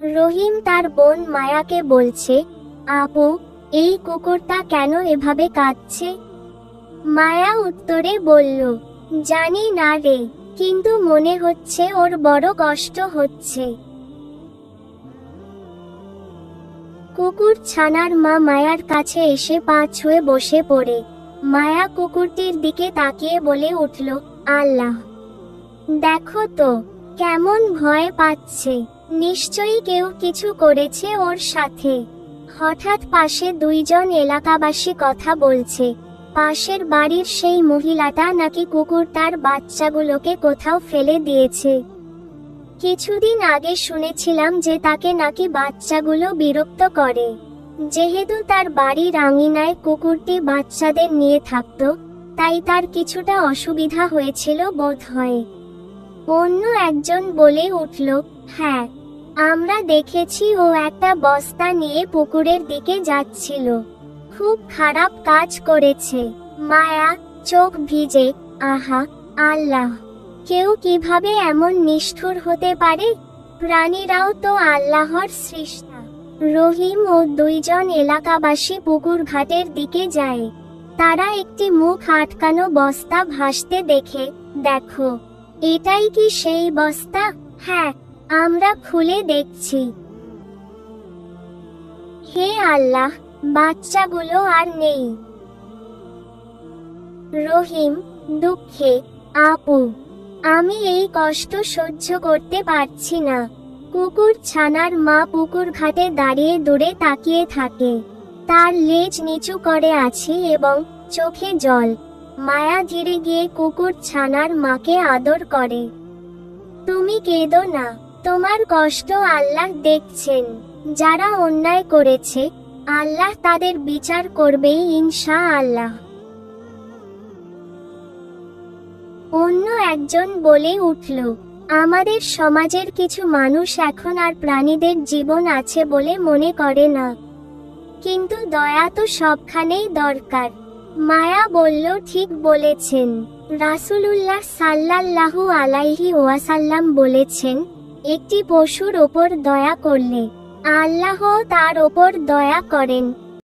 রহিম তার বোন মায়াকে বলছে, আপু, এই কুকুরটা কেন এভাবে কাঁদছে? মায়া উত্তরে বলল, জানি না রে, কিন্তু মনে হচ্ছে ওর বড় কষ্ট হচ্ছে। কুকুর ছানার মা মায়ার কাছে এসে পা ছুঁয়ে বসে পড়ে। মায়া কুকুরটির দিকে তাকিয়ে বলে উঠল, আল্লাহ, দেখো তো, কেমন ভয় পাচ্ছে। নিশ্চয়ই কেউ কিছু করেছে ওর সাথে। হঠাৎ পাশে দুইজন এলাকাবাসী কথা বলছে। পাশের বাড়ির সেই মহিলাটা নাকি কুকুর তার বাচ্চাগুলোকে কোথাও ফেলে দিয়েছে। কিছুদিন আগে শুনেছিলাম যে তাকে নাকি বাচ্চাগুলো বিরক্ত করে। যেহেতু তার বাড়ির আঙিনায় কুকুরটি বাচ্চাদের নিয়ে থাকতো, তাই তার কিছুটা অসুবিধা হয়েছিল বোধ হয় অন্য একজন বলে উঠল হ্যাঁ আমরা দেখেছি ও একটা বস্তা নিয়ে পুকুরের দিকে যাচ্ছিল। খুব খারাপ কাজ করেছে। মায়া, চোখ ভিজে, আহা, আল্লাহ। কেউ কীভাবে এমন নিষ্ঠুর হতে পারে? প্রাণীরাও তো আল্লাহর সৃষ্টা। রহিম ও দুইজন এলাকাবাসী পুকুর ঘাটের দিকে যায়। তারা একটি মুখ আটকানো বস্তা ভাসতে দেখে, দেখো, এটাই কি সেই বস্তা? হ্যাঁ আমরা খুলে দেখছি। হে আল্লাহ, বাচ্চাগুলো আর নেই। রহিম, দুঃখে, আপু, আমি এই কষ্ট সহ্য করতে পারছি না। কুকুর ছানার মা পুকুর ঘাটে দাঁড়িয়ে দূরে তাকিয়ে থাকে। তার লেজ নিচু করে আছে এবং চোখে জল। মায়া ধীরে গিয়ে কুকুর ছানার মাকে আদর করে। তুমি কেঁদো না। তোমার কষ্ট আল্লাহ দেখছেন, যারা অন্যায় করেছে, আল্লাহ তাদের বিচার করবেই ইনশা আল্লাহ অন্য একজন বলে উঠল, আমাদের সমাজের কিছু মানুষ এখন আর প্রাণীদের জীবন আছে বলে মনে করে না। কিন্তু দয়া তো সবখানেই দরকার। মায়া বলল, ঠিক বলেছেন। রাসূলুল্লাহ সাল্লাল্লাহু আলাইহি ওয়াসাল্লাম বলেছেন একটি পশুর ওপর দয়া করলে আল্লাহ তার ওপর দয়া করেন।